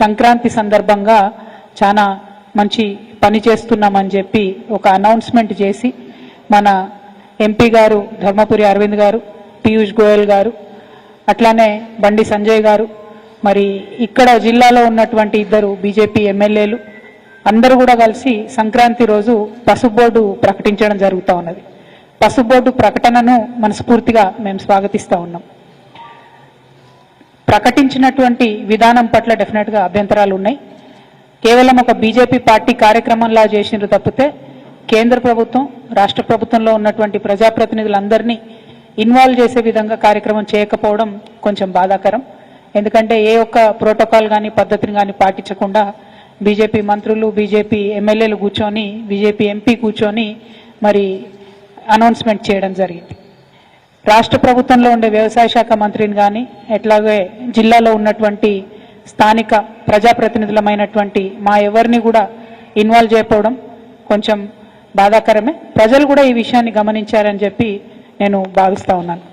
సంక్రాంతి సందర్భంగా చాలా మంచి పని చేస్తున్నామని చెప్పి ఒక అనౌన్స్మెంట్ చేసి మన ఎంపీ గారు ధర్మపురి అరవింద్ గారు పీయూష్ గోయల్ గారు అట్లానే బండి సంజయ్ గారు మరి ఇక్కడ జిల్లాలో ఉన్నటువంటి ఇద్దరు బీజేపీ ఎమ్మెల్యేలు అందరూ కూడా కలిసి సంక్రాంతి రోజు పసుపు బోర్డు ప్రకటించడం జరుగుతూ ఉన్నది. పసుపు బోర్డు ప్రకటనను మనస్ఫూర్తిగా మేము స్వాగతిస్తూ ఉన్నాం. ప్రకటించినటువంటి విధానం పట్ల డెఫినెట్గా అభ్యంతరాలు ఉన్నాయి. కేవలం ఒక బీజేపీ పార్టీ కార్యక్రమంలా చేసినారు తప్పితే కేంద్ర ప్రభుత్వం రాష్ట్ర ప్రభుత్వంలో ఉన్నటువంటి ప్రజాప్రతినిధులందరినీ ఇన్వాల్వ్ చేసే విధంగా కార్యక్రమం చేయకపోవడం కొంచెం బాధాకరం. ఎందుకంటే ఏ ఒక్క ప్రోటోకాల్ కానీ పద్ధతిని కానీ పాటించకుండా బీజేపీ మంత్రులు బీజేపీ ఎమ్మెల్యేలు కూర్చొని బీజేపీ ఎంపీ కూర్చొని మరి అనౌన్స్మెంట్ చేయడం జరిగింది. రాష్ట్ర ప్రభుత్వంలో ఉండే వ్యవసాయ శాఖ మంత్రిని కానీ ఎట్లాగే జిల్లాలో ఉన్నటువంటి స్థానిక ప్రజాప్రతినిధులమైనటువంటి మా ఎవరిని కూడా ఇన్వాల్వ్ చేయకపోవడం కొంచెం బాధాకరమే. ప్రజలు కూడా ఈ విషయాన్ని గమనించారని చెప్పి నేను భావిస్తూ ఉన్నాను.